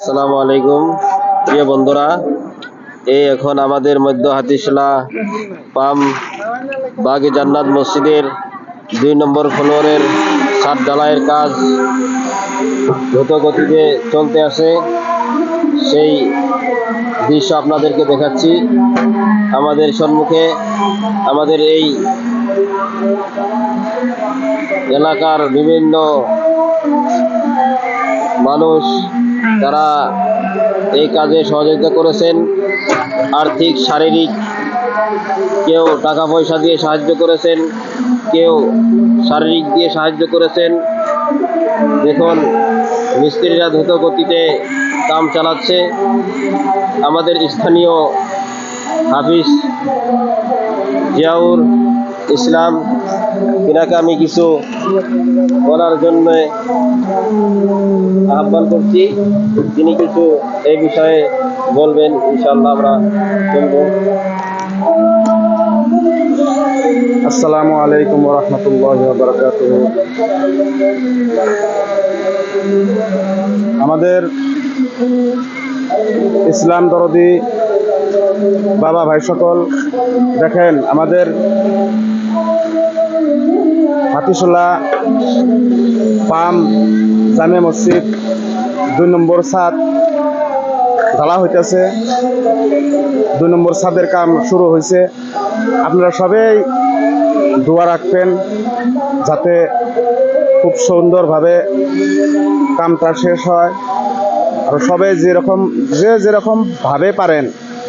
আসসালামু আলাইকুম। প্রিয় বন্ধুরা এই এখন আমাদের মধ্য হাতিশলা পাম বাগি জান্নাত মসজিদের দুই নম্বর ফ্লোরের ছাদ ঢালাইয়ের কাজ দ্রুত গতিতে চলতে আসে সেই দৃশ্য আপনাদেরকে দেখাচ্ছি। আমাদের সম্মুখে আমাদের এই এলাকার বিভিন্ন মানুষ তারা এই কাজে সহযোগিতা করেছেন, আর্থিক, শারীরিক, কেউ টাকা পয়সা দিয়ে সাহায্য করেছেন, কেউ শারীরিক দিয়ে সাহায্য করেছেন, দেখুন, মিস্ত্রিরা দ্রুত গতিতে কাম চালাচ্ছে। আমাদের স্থানীয় হাফিজ জিয়াউর ইসলাম এনাকে আমি কিছু বলার জন্য আহ্বান করছি। তিনি কিছু এই বিষয়ে বলবেন ইনশাল্লাহ আমরা শুনব। আসসালামু আলাইকুম রহমতুল্লাহ বারকাত আমাদের ইসলাম দরদি বাবা ভাই সকল, দেখেন, আমাদের হাতিশোলা পাম, জামে মসজিদ, দুই নম্বর ছাদ ঢালা হইতেছে। দুই নম্বর ছাদের কাম শুরু হয়েছে আপনারা সবাই দোয়া রাখবেন যাতে খুব সুন্দরভাবে কামটা শেষ হয়। আর সবাই যেরকম, যে যেরকম ভাবে পারেন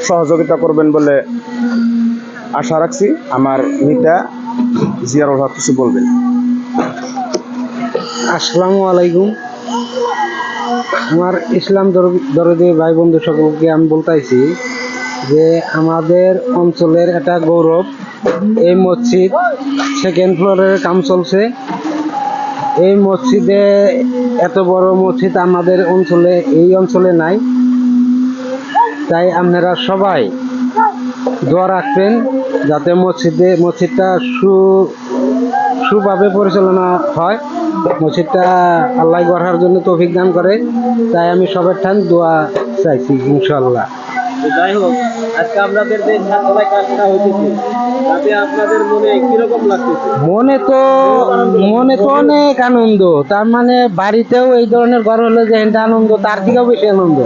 সহযোগিতা করবেন বলে আশা রাখছি। আমার মিতা জিয়ার হক, কিছু বলবেন? আসসালামু আলাইকুম। আমার ইসলাম দর- দরদি ভাই বন্ধু সকলকে আমি বলতেছি যে আমাদের অঞ্চলের একটা গৌরব, এই মসজিদ সেকেন্ড ফ্লোরের কাম চলছে। এই মসজিদে এত বড় মসজিদ আমাদের অঞ্চলে, এই অঞ্চলে নাই। তাই আপনারা সবাই দোয়া রাখবেন যাতে মসজিদে মসজিদটা সু সুভাবে পরিচালনা হয়। মসজিদটা আল্লাহ গড়ার জন্য তৌফিক দান করে। তাই আমি সবার ঠান দোয়া চাইছি ইনশাল্লাহ যাই হোক আজকে আপনাদের যে ছাত্রালয় কাজটা হইতেছে তাতে আপনাদের মনে কীরকম লাগতেছে? মনে তো মনে তো অনেক আনন্দ। তার মানে বাড়িতেও এই ধরনের ঘর হলে যে আনন্দ তার থেকেও বেশি আনন্দ।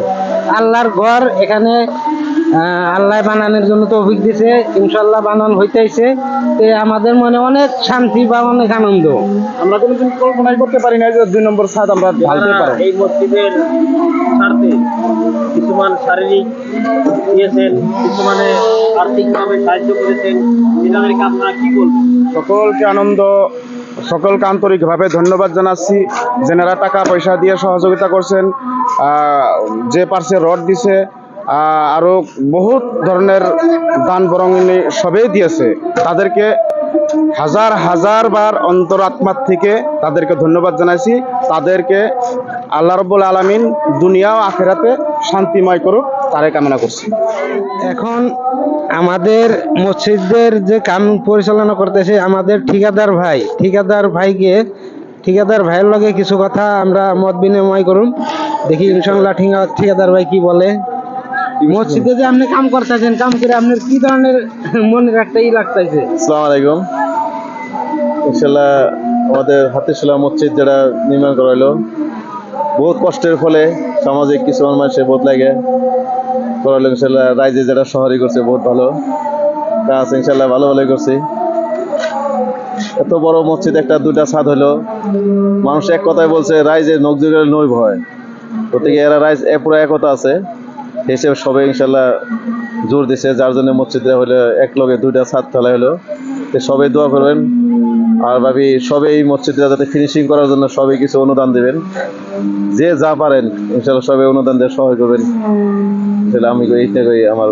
আল্লাহর ঘর এখানে আল্লাহ বানানোর জন্য তৌফিক দিছে ইনশাল্লাহ বানান হইতেছে তে আমাদের মনে অনেক শান্তি বা অনেক আনন্দ। আমরা কোনোদিন কল্পনাই করতে পারি না যে দুই নম্বর ছাদ আমরা ঢালতে যারা এই মসজিদের স্বার্থে কিছুমান শারীরিক দিয়েছেন কিছুমানে আর্থিকভাবে সাহায্য করেছেন। এনাদেরকে আপনারা কি বলবেন সকলকে আনন্দ সকলকে আন্তরিকভাবে ধন্যবাদ জানাচ্ছি। যেনারা টাকা পয়সা দিয়ে সহযোগিতা করছেন যে পার্শ্বে রড দিছে আহ, আরও বহুত ধরনের দান বরঙ্গিনী সবেই দিয়েছে। তাদেরকে হাজার হাজার বার অন্তর আত্মার থেকে তাদেরকে ধন্যবাদ জানাইছি। তাদেরকে আল্লাহ রব্বুল আলমিন দুনিয়া আখেরাতে শান্তিময় করুক তারে কামনা করছি। এখন আমাদের মসজিদের যে কাম পরিচালনা করতেছে আমাদের ঠিকাদার ভাই ঠিকাদার ভাইকে ঠিকাদার ভাইয়ের লগে কিছু কথা আমরা মত বিনিময় করুন। দেখি ইনশাল্লাহ ঠিকা- ঠিকাদার ভাই কি বলে। মসজিদে যে আপনি কাম করতেছেন, কাম করে আপনার কি ধরনের ই লাগতেছে? আসসালামু আলাইকুম। ইনশাল্লাহ আমাদের মসজিদ যেটা নির্মাণ করা হলো, বহুত কষ্টের ফলে মানুষের লাগে। করা হলো রাইজে যেটা শহরে করছে বহুত ভালো। কাজ ইনশাল্লাহ ভালো ভালোই করছি। এত বড় মসজিদ, একটা দুটা ছাদ হলো। মানুষ এক কথায় বলছে, রাইজে নকজুগের নই ভয় প্রত্যেকে এরা রাইজ, এ পুরো একতা আছে। সেই সবে ইনশাল্লাহ জোর দিছে, যার জন্য মসজিদে হলো এক লগে দুইটা ছাদ ফেলা হলো। তো সবাই দোয়া করবেন। আর ভাবি, সবে এই মসজিদটা যাতে ফিনিশিং করার জন্য সবাই কিছু অনুদান দেবেন। যে যা পারেন, ইনশাল্লাহ সবাই অনুদান দিয়ে সহায় করবেন। তাহলে আমি এইটা করি আমার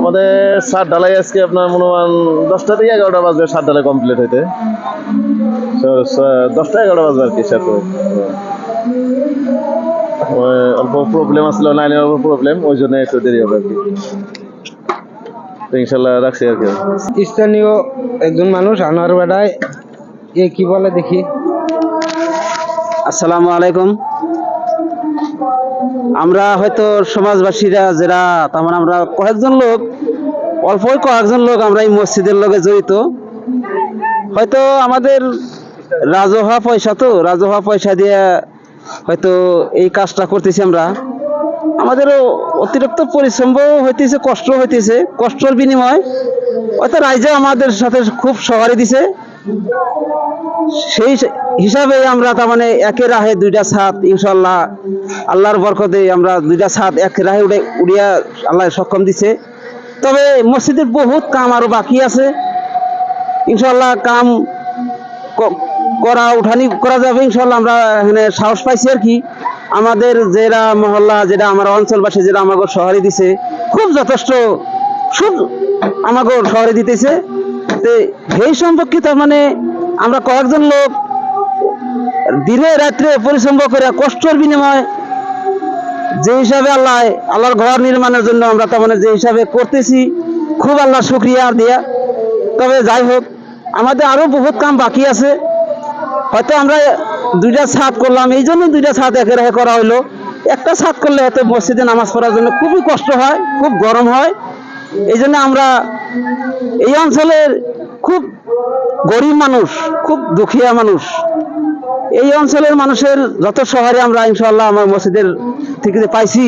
আমাদের সাত ঢালাই আজকে আপনার মনোমান দশটা থেকে এগারোটা বাজবে সাত ঢালাই কমপ্লিট হইতে। দশটা এগারোটা বাজবে আর কি সাথে অল্প প্রবলেম আসলো লাইনের অল্প প্রবলেম ওই জন্য একটু দেরি হবে আর কি। ইনশাল্লাহ রাখছি আর কি। স্থানীয় একজন মানুষ আনোয়ার বেড়ায় এ কি বলে দেখি? আসসালামু আলাইকুম। আমরা হয়তো সমাজবাসীরা যারা, তার মানে আমরা কয়েকজন লোক, অল্পই কয়েকজন লোক আমরা এই মসজিদের লগে জড়িত। হয়তো আমাদের রাজহা পয়সা তো, রাজহা পয়সা দিয়ে হয়তো এই কাজটা করতেছি আমরা। আমাদেরও অতিরিক্ত পরিশ্রম হইতেছে কষ্ট হইতেছে। কষ্টর বিনিময়, হয়তো রাইজে আমাদের সাথে খুব সহারি দিছে। সেই হিসাবে আমরা তার মানে একে রাহে দুইটা ছাদ ইনশাল্লাহ আল্লাহর বরকতে আমরা দুইটা ছাদ এক রাহে উড়ে উড়িয়া আল্লাহ সক্ষম দিছে। তবে মসজিদের বহুত কাম আরও বাকি আছে। ইনশাল্লাহ কাম করা, উঠানি করা যাবে ইনশাল্লাহ আমরা এখানে সাহস পাইছি আর কি। আমাদের যেটা মহল্লা, যেটা আমার অঞ্চলবাসী যেটা আমাকে শহরে দিছে, খুব যথেষ্ট খুব আমাকে শহরে দিতেছে। সেই সম্পর্কে তার মানে আমরা কয়েকজন লোক দিনে রাত্রে পরিশ্রম করে কষ্টের বিনিময় যে হিসাবে আল্লাহ, আল্লাহর ঘর নির্মাণের জন্য আমরা তার মানে যে হিসাবে করতেছি, খুব আল্লাহ শুক্রিয়া দিয়া। তবে যাই হোক, আমাদের আরও বহুত কাম বাকি আছে। হয়তো আমরা দুইটা ছাদ করলাম, এই জন্য দুইটা ছাদ একে রেখে করা হলো একটা ছাদ করলে হয়তো মসজিদে নামাজ পড়ার জন্য খুবই কষ্ট হয়, খুব গরম হয়। এই জন্য আমরা এই অঞ্চলের খুব গরিব মানুষ, খুব দুঃখিয়া মানুষ। এই অঞ্চলের মানুষের যত শহরে আমরা ইনশাল্লাহ আমার মসজিদের থেকে পাইছি,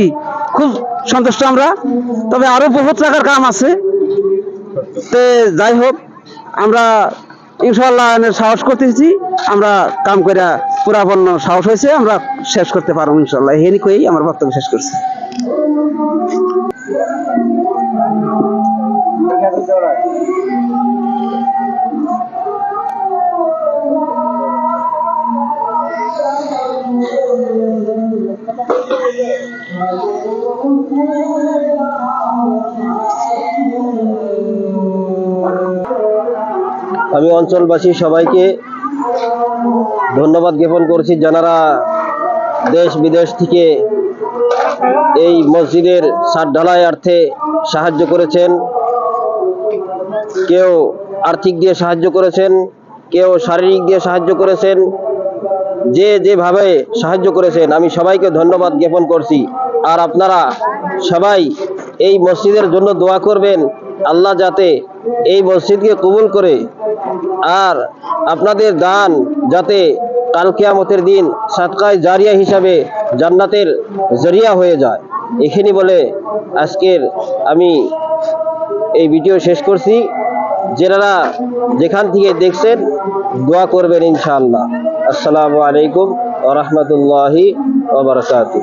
খুব সন্তুষ্ট আমরা। তবে আরও বহুত টাকার কাম আছে। তে যাই হোক, আমরা ইনশাল্লাহ সাহস করতেছি। আমরা কাম করে পুরাপন্ন সাহস হয়েছে, আমরা শেষ করতে পারব ইনশাল্লাহ হেনি কই আমার বক্তব্য শেষ করছি। আমি অঞ্চলবাসী সবাইকে ধন্যবাদ জ্ঞাপন করছি। যারা দেশ বিদেশ থেকে এই মসজিদের সাত ঢালাই অর্থে সাহায্য করেছেন। কেউ আর্থিক দিয়ে সাহায্য করেছেন, কেউ শারীরিক দিয়ে সাহায্য করেছেন, যে যেভাবে সাহায্য করেছেন, আমি সবাইকে ধন্যবাদ জ্ঞাপন করছি। আর আপনারা সবাই এই মসজিদের জন্য দোয়া করবেন, আল্লাহ যাতে এই মসজিদকে কবুল করে। আর আপনাদের দান যাতে কাল কিয়ামতের দিন সাতকায় জারিয়া হিসাবে জান্নাতের জরিয়া হয়ে যায়। এখানে বলে আজকের আমি এই ভিডিও শেষ করছি। যারা যেখান থেকে দেখছেন দোয়া করবেন ইনশাআল্লাহ। আসসালামু আলাইকুম ওয়া রাহমাতুল্লাহি ওয়া বারাকাতুহু।